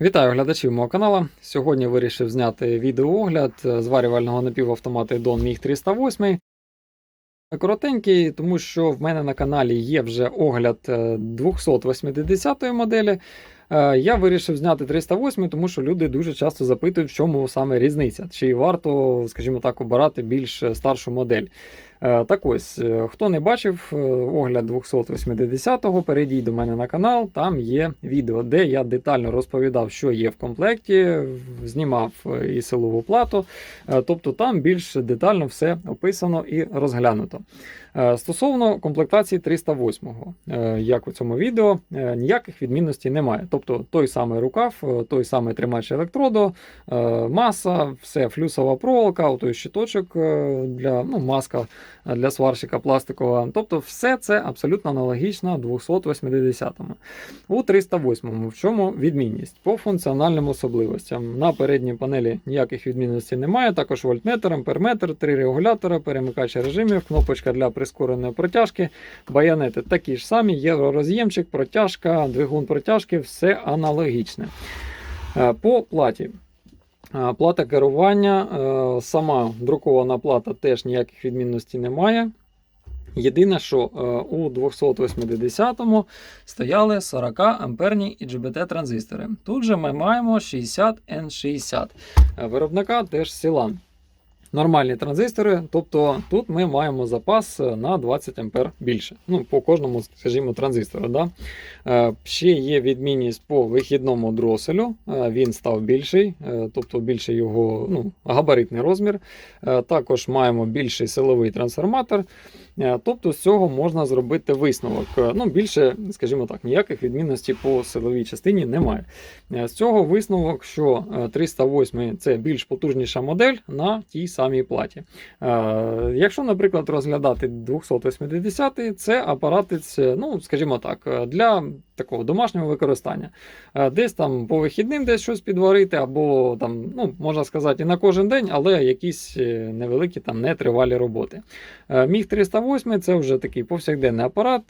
Вітаю глядачів мого каналу. Сьогодні вирішив зняти відеоогляд зварювального напівавтомата Don MiG 308. Коротенький, тому що в мене на каналі є вже огляд е, 280 моделі. Е, Я вирішив зняти 308, тому що люди дуже часто запитують, в чому саме різниця, чи варто, скажімо так, обирати більш старшу модель. Е, Так ось, е, хто не бачив е, огляд 280-го, перейдіть до мене на канал, там є відео, де я детально розповідав, що є в комплекті, знімав і силову плату. Тобто там більш детально все описано і розглянуто. Стосовно комплектації 308-го, е, як у цьому відео, ніяких відмінностей немає. Тобто той самий рукав, той самий тримач електроду, маса, все флюсова проволока, той щиточок для ну, маска для сварщика пластикова. Тобто, все це абсолютно аналогічно 280-му. У 308-му в чому відмінність? По функціональним особливостям. На передній панелі ніяких відмінностей немає. Також вольтметр, амперметр, три регулятора, перемикач режимів, кнопочка для прискореної протяжки, баянети такі ж самі, євророз'ємчик, протяжка, двигун протяжки, все аналогічне. Е, По платі. Е, Плата керування, е, сама друкована плата теж ніяких відмінностей немає. Єдине, що е, у 280-му стояли 40 амперні IGBT транзистори. Тут же ми маємо 60N60. Е, Виробника теж Silan. Нормальні транзистори, тобто тут ми маємо запас е, на 20 ампер більше. Ну, по кожному, скажімо, транзистору. Да? Е, Ще є відмінність по вихідному дроселю. Е, Він став більший, тобто більший його ну, габаритний розмір. Також маємо більший силовий трансформатор. Тобто з цього можна зробити висновок. Ну, більше, скажімо так, ніяких відмінностей по силовій частині немає. З цього висновок, що е, 308 це більш потужніша модель на тій самій платі. Е, Якщо, наприклад, розглядати 280 це апаратець, е, ну, скажімо так, е, для такого домашнього використання. Десь там по вихідним десь щось підварити, або там, ну, можна сказати, і на кожен день, але якісь невеликі там нетривалі роботи. Міг 308 це вже такий повсякденний апарат,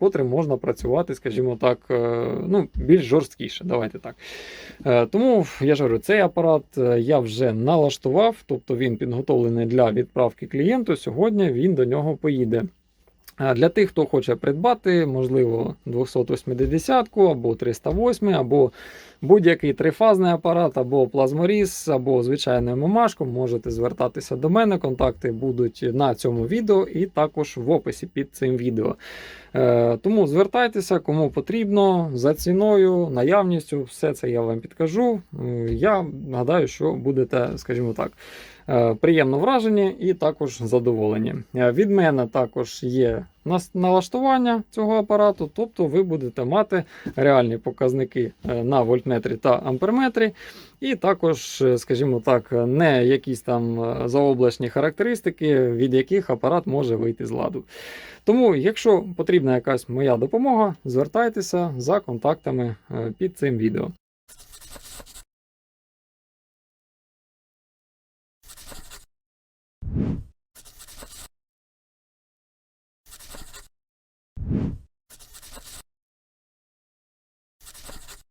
котрим можна працювати, скажімо так, ну, більш жорсткіше. Давайте так. Тому я ж говорю, цей апарат я вже налаштував, тобто він підготовлений для відправки клієнту. Сьогодні він до нього поїде. Для тих, хто хоче придбати, можливо, 280 або 308, або будь-який трифазний апарат, або плазморіз, або звичайну мамашку, можете звертатися до мене. Контакти будуть на цьому відео і також в описі під цим відео. Е, Тому звертайтеся, кому потрібно, за ціною, наявністю, все це я вам підкажу. Е, Я гадаю, що будете, скажімо так, е, приємно вражені і також задоволені. Від мене також є налаштування цього апарату, тобто ви будете мати реальні показники е, на вольтметрі та амперметрі, і також, е, скажімо так, не якісь там е, заоблачні характеристики, від яких апарат може вийти з ладу. Тому, якщо потрібна якась моя допомога, звертайтеся за контактами під цим відео.